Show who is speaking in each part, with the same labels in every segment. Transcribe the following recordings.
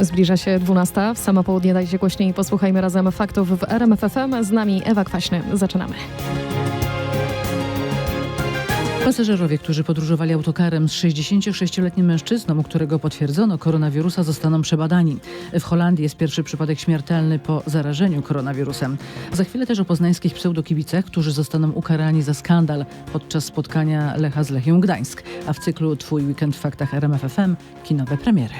Speaker 1: Zbliża się 12. W samo południe dajcie głośniej. Posłuchajmy razem faktów w RMFFM. Z nami Ewa Kwaśny. Zaczynamy.
Speaker 2: Pasażerowie, którzy podróżowali autokarem z 66-letnim mężczyzną, u którego potwierdzono koronawirusa, zostaną przebadani. W Holandii jest pierwszy przypadek śmiertelny po zarażeniu koronawirusem. Za chwilę też o poznańskich pseudokibicach, którzy zostaną ukarani za skandal podczas spotkania Lecha z Lechią Gdańsk. A w cyklu Twój weekend w faktach RMFFM kinowe premiery.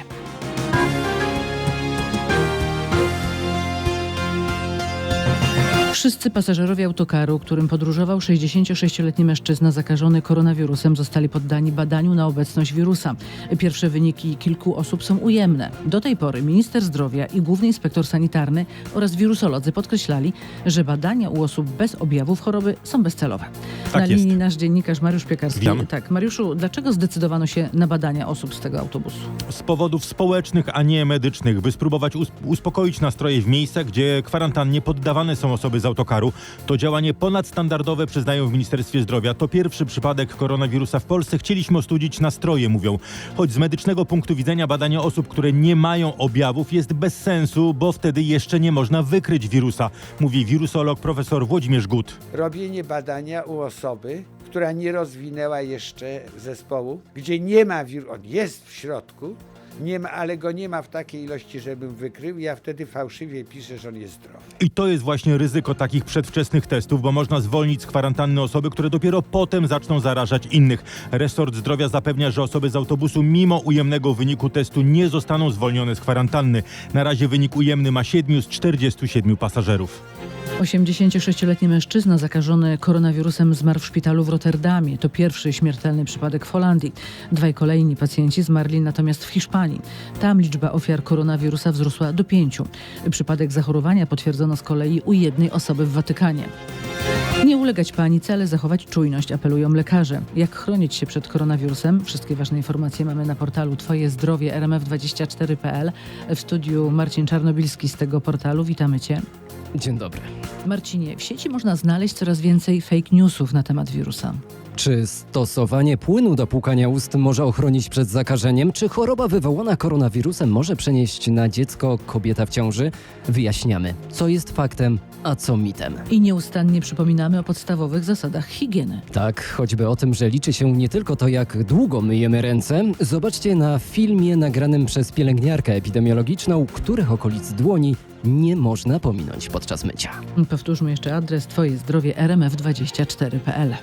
Speaker 2: Wszyscy pasażerowie autokaru, którym podróżował 66-letni mężczyzna zakażony koronawirusem, zostali poddani badaniu na obecność wirusa. Pierwsze wyniki kilku osób są ujemne. Do tej pory minister zdrowia i główny inspektor sanitarny oraz wirusolodzy podkreślali, że badania u osób bez objawów choroby są bezcelowe.
Speaker 3: Tak
Speaker 2: na
Speaker 3: jest.
Speaker 2: linii nasz dziennikarz Mariusz Piekarski.
Speaker 3: Witam.
Speaker 2: Tak, Mariuszu, dlaczego zdecydowano się na badania osób z tego autobusu?
Speaker 3: z powodów społecznych, a nie medycznych, by spróbować us- uspokoić nastroje w miejscach, gdzie kwarantannie poddawane są osoby z autokaru. To działanie ponadstandardowe przyznają w Ministerstwie Zdrowia. To pierwszy przypadek koronawirusa w Polsce. Chcieliśmy ostudzić nastroje, mówią. Choć z medycznego punktu widzenia badanie osób, które nie mają objawów jest bez sensu, bo wtedy jeszcze nie można wykryć wirusa, mówi wirusolog profesor Włodzimierz Gut.
Speaker 4: robienie badania u osoby, która nie rozwinęła jeszcze zespołu, gdzie nie ma wirusa, on jest w środku, nie ma, ale go nie ma w takiej ilości, żebym wykrył, ja wtedy fałszywie piszę, że on jest zdrowy.
Speaker 3: I to jest właśnie ryzyko takich przedwczesnych testów, bo można zwolnić z kwarantanny osoby, które dopiero potem zaczną zarażać innych. Resort zdrowia zapewnia, że osoby z autobusu mimo ujemnego wyniku testu nie zostaną zwolnione z kwarantanny. Na razie wynik ujemny ma 7 z 47 pasażerów.
Speaker 2: 86-letni mężczyzna zakażony koronawirusem zmarł w szpitalu w Rotterdamie. To pierwszy śmiertelny przypadek w Holandii. Dwaj kolejni pacjenci zmarli natomiast w Hiszpanii. Tam liczba ofiar koronawirusa wzrosła do pięciu. Przypadek zachorowania potwierdzono z kolei u jednej osoby w Watykanie. Nie ulegać panice, ale zachować czujność, apelują lekarze. Jak chronić się przed koronawirusem? Wszystkie ważne informacje mamy na portalu Twoje zdrowie rmf24.pl. W studiu Marcin Czarnobilski z tego portalu. Witamy Cię.
Speaker 5: Dzień dobry.
Speaker 2: Marcinie, w sieci można znaleźć coraz więcej fake newsów na temat wirusa.
Speaker 5: Czy stosowanie płynu do płukania ust może ochronić przed zakażeniem? Czy choroba wywołana koronawirusem może przenieść na dziecko kobieta w ciąży? Wyjaśniamy, co jest faktem, a co mitem.
Speaker 2: I nieustannie przypominamy o podstawowych zasadach higieny.
Speaker 5: Tak, choćby o tym, że liczy się nie tylko to, jak długo myjemy ręce. Zobaczcie na filmie nagranym przez pielęgniarkę epidemiologiczną, których okolic dłoni nie można pominąć podczas mycia.
Speaker 2: Powtórzmy jeszcze adres Twoje zdrowie rmf24.pl.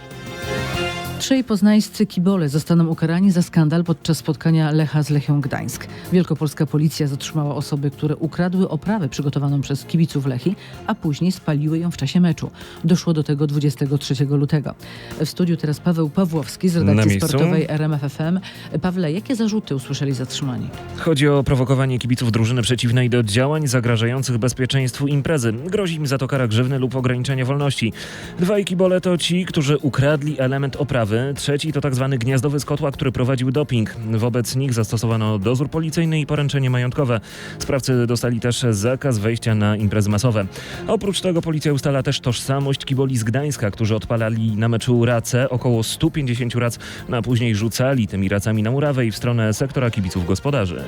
Speaker 2: Trzej poznańscy kibole zostaną ukarani za skandal podczas spotkania Lecha z Lechią Gdańsk. Wielkopolska policja zatrzymała osoby, które ukradły oprawę przygotowaną przez kibiców Lechi, a później spaliły ją w czasie meczu. Doszło do tego 23 lutego. W studiu teraz Paweł Pawłowski z redakcji sportowej RMFFM. Pawle, jakie zarzuty usłyszeli zatrzymani?
Speaker 6: Chodzi o prowokowanie kibiców drużyny przeciwnej do działań zagrażających bezpieczeństwu imprezy. Grozi im za to kara grzywny lub ograniczenia wolności. Dwaj kibole to ci, którzy ukradli element oprawy. Trzeci to tzw. gniazdowy z który prowadził doping. Wobec nich zastosowano dozór policyjny i poręczenie majątkowe. Sprawcy dostali też zakaz wejścia na imprezy masowe. Oprócz tego policja ustala też tożsamość kiboli z Gdańska, którzy odpalali na meczu race, około 150 rac, a później rzucali tymi racami na murawę i w stronę sektora kibiców gospodarzy.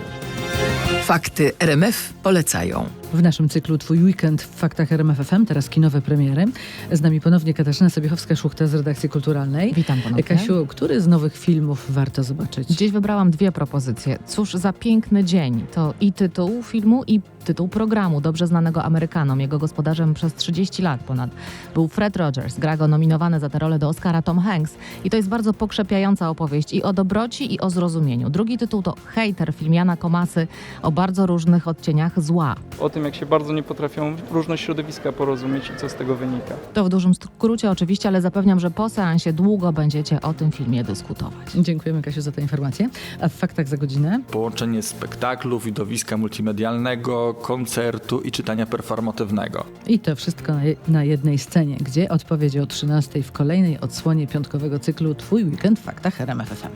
Speaker 7: Fakty RMF polecają.
Speaker 2: W naszym cyklu Twój weekend w faktach RMFFM, teraz kinowe premiery. Z nami ponownie Katarzyna Sobiechowska-Szuchta z redakcji kulturalnej.
Speaker 8: Witam ponownie.
Speaker 2: Kasiu, który z nowych filmów warto zobaczyć?
Speaker 8: Dziś wybrałam dwie propozycje. Cóż za piękny dzień. To i tytuł filmu, i tytuł programu, dobrze znanego Amerykanom. Jego gospodarzem przez 30 lat ponad był Fred Rogers. Gra go nominowany za tę rolę do Oscara Tom Hanks. I to jest bardzo pokrzepiająca opowieść i o dobroci, i o zrozumieniu. Drugi tytuł to Hater, film Jana Komasy o bardzo różnych odcieniach zła.
Speaker 9: o tym, jak się bardzo nie potrafią różne środowiska porozumieć i co z tego wynika.
Speaker 8: To w dużym skrócie oczywiście, ale zapewniam, że po seansie długo będziecie o tym filmie dyskutować.
Speaker 2: Dziękujemy Kasiu za tę informację. A w faktach za godzinę?
Speaker 10: Połączenie spektaklu, widowiska multimedialnego, koncertu i czytania performatywnego.
Speaker 2: I to wszystko na, je- na jednej scenie, gdzie odpowiedzi o 13 w kolejnej odsłonie piątkowego cyklu Twój weekend w faktach RMFFM.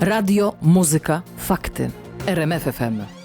Speaker 7: Radio, muzyka, fakty. RMF FM.